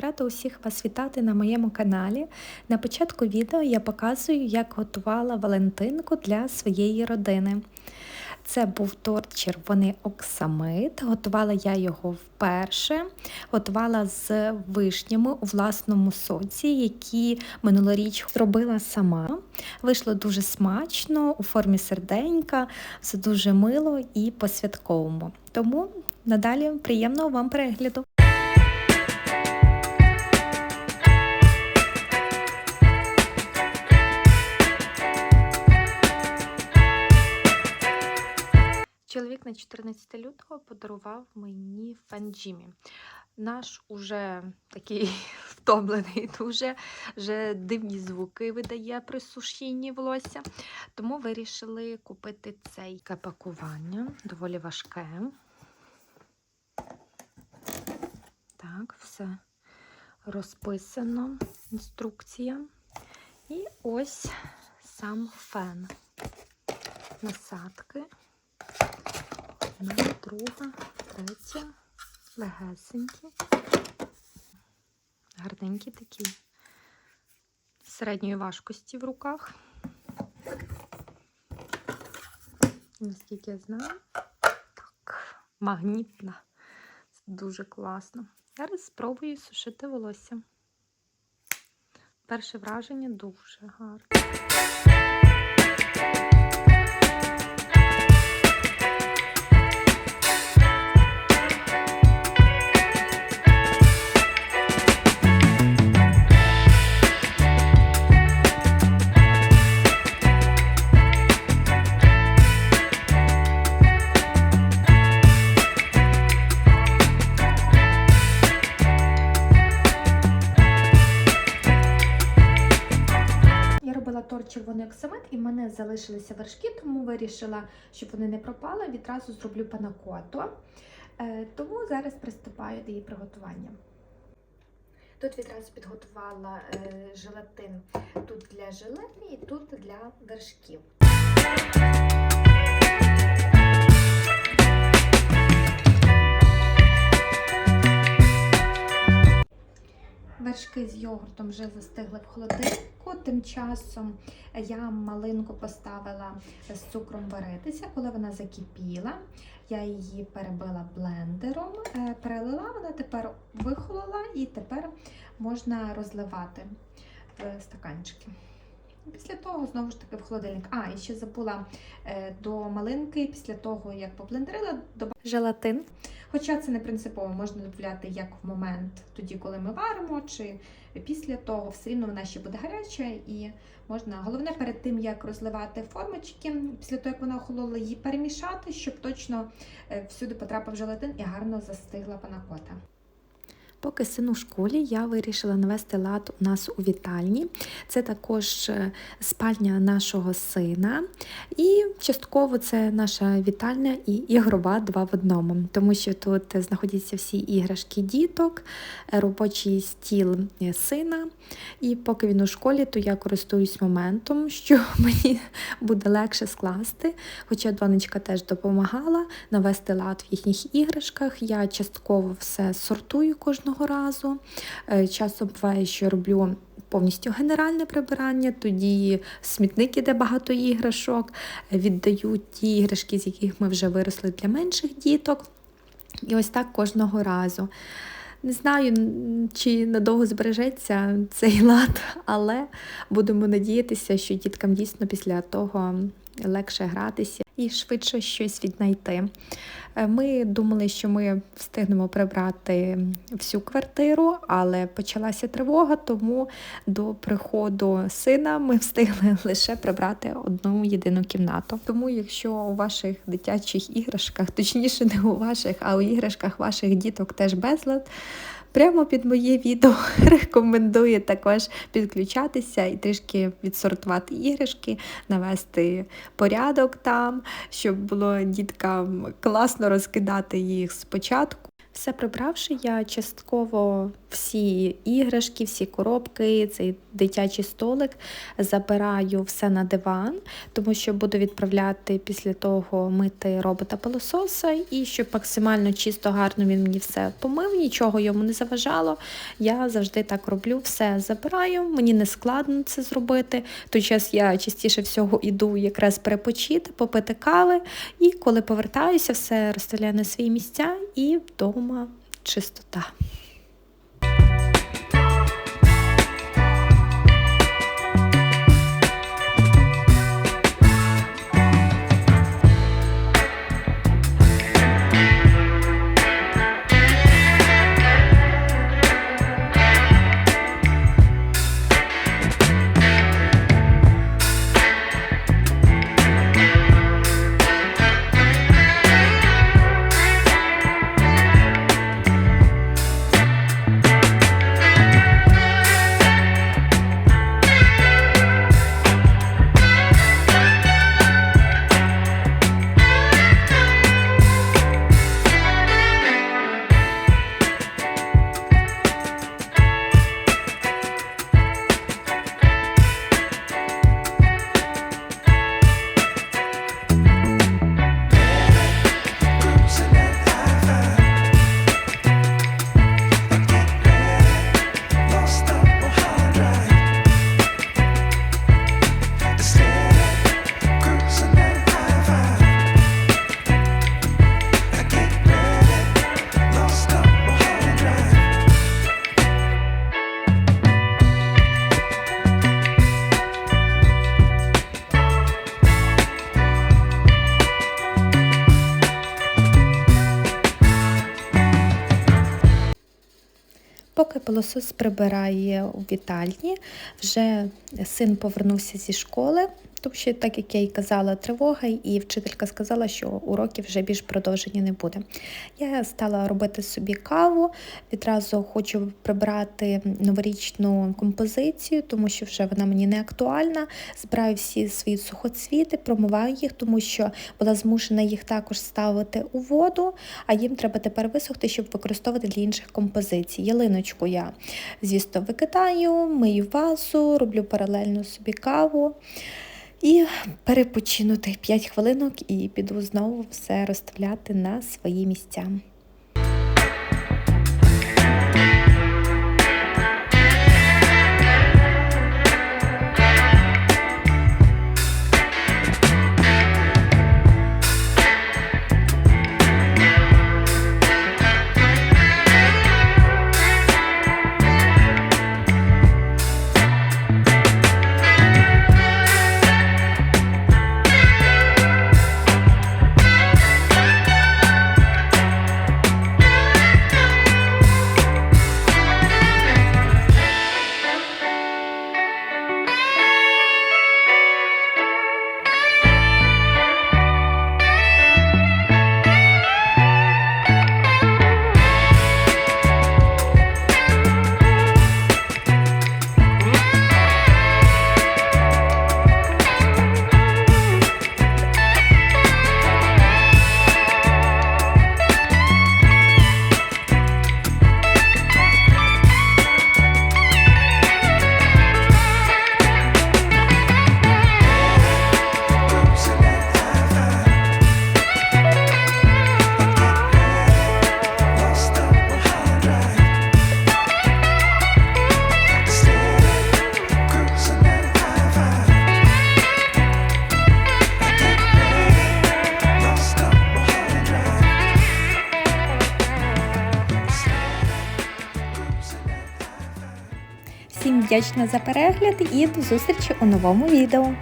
Рада усіх вас вітати на моєму каналі. На початку відео я показую, як готувала Валентинку для своєї родини. Це був торт червоний оксамит. Готувала я його вперше. Готувала з вишнями у власному соці, які минулоріч зробила сама. Вийшло дуже смачно, у формі серденька, все дуже мило і по-святковому. Тому надалі приємного вам перегляду! На 14 лютого подарував мені фенджімі. Наш уже такий втомлений, дуже вже дивні звуки видає при сушінні волосся. Тому вирішили купити цей пакування, доволі важке. Так, все розписано, інструкція. І ось сам фен. Насадки. Одна, друга, третя, легесенькі, гарненькі такі, середньої важкості в руках. Наскільки я знаю, так, магнітна. Це дуже класно. Зараз спробую сушити волосся. Перше враження дуже гарне. Торт червоний оксамит, і в мене залишилися вершки, тому вирішила, щоб вони не пропали, відразу зроблю панакоту. Е, Тому зараз приступаю до її приготування. Тут відразу підготувала е, желатин тут для желе і тут для вершків. Вершки з йогуртом вже застигли в холодильнику. Тим часом я малинку поставила з цукром варитися. Коли вона закипіла, я її перебила блендером, е, перелила, вона тепер вихолола і тепер можна розливати в стаканчики. Після того, знову ж таки, в холодильник. А, і ще забула е, до малинки, після того, як поблендерила, додала желатин. Хоча це не принципово, можна додати як в момент, тоді, коли ми варимо, чи після того, все рівно вона ще буде гаряча і можна. Головне перед тим, як розливати формочки, після того, як вона охолола, її перемішати, щоб точно е, всюди потрапив желатин і гарно застигла панакота. Поки син у школі, я вирішила навести лад у нас у вітальні. Це також е, спальня нашого сина. І частково це наша вітальня і ігрова два в одному, тому що тут знаходяться всі іграшки діток, робочий стіл е, сина. І поки він у школі, то я користуюсь моментом, що мені буде легше скласти. Хоча донечка теж допомагала навести лад в їхніх іграшках. Я частково все сортую кожного разу. Е, Часом буває, що роблю повністю генеральне прибирання, тоді смітник іде багато іграшок, віддаю ті іграшки, з яких ми вже виросли для менших діток. І ось так кожного разу. Не знаю, чи надовго збережеться цей лад, але будемо надіятися, що діткам дійсно після того легше гратися і швидше щось віднайти. Е, Ми думали, що ми встигнемо прибрати всю квартиру, але почалася тривога, тому до приходу сина ми встигли лише прибрати одну єдину кімнату. Тому, якщо у ваших дитячих іграшках, точніше, не у ваших, а у іграшках ваших діток теж безлад. Прямо під моє відео рекомендую також підключатися і трішки відсортувати іграшки, навести порядок там, щоб було діткам класно розкидати їх спочатку. Все прибравши, я частково всі іграшки, всі коробки, цей дитячий столик, забираю все на диван, тому що буду відправляти після того мити робота пилососа і щоб максимально чисто, гарно він мені все помив, нічого йому не заважало. Я завжди так роблю, все забираю, мені не складно це зробити. Той час я частіше всього іду якраз перепочити, попити кави, і коли повертаюся, все розставляю на свої місця і вдома чистота. Пилосос прибирає у вітальні, вже син повернувся зі школи, тому що, так як я й казала, тривога, і вчителька сказала, що уроків вже більш продовження не буде. Я стала робити собі каву, відразу хочу прибрати новорічну композицію, тому що вже вона мені не актуальна. Збираю всі свої сухоцвіти, промиваю їх, тому що була змушена їх також ставити у воду, а їм треба тепер висохти, щоб використовувати для інших композицій. Ялиночку я, звісно, викидаю, мию вазу, роблю паралельно собі каву. І перепочину тих 5 хвилинок і піду знову все розставляти на свої місця. Вдячна за перегляд і до зустрічі у новому відео.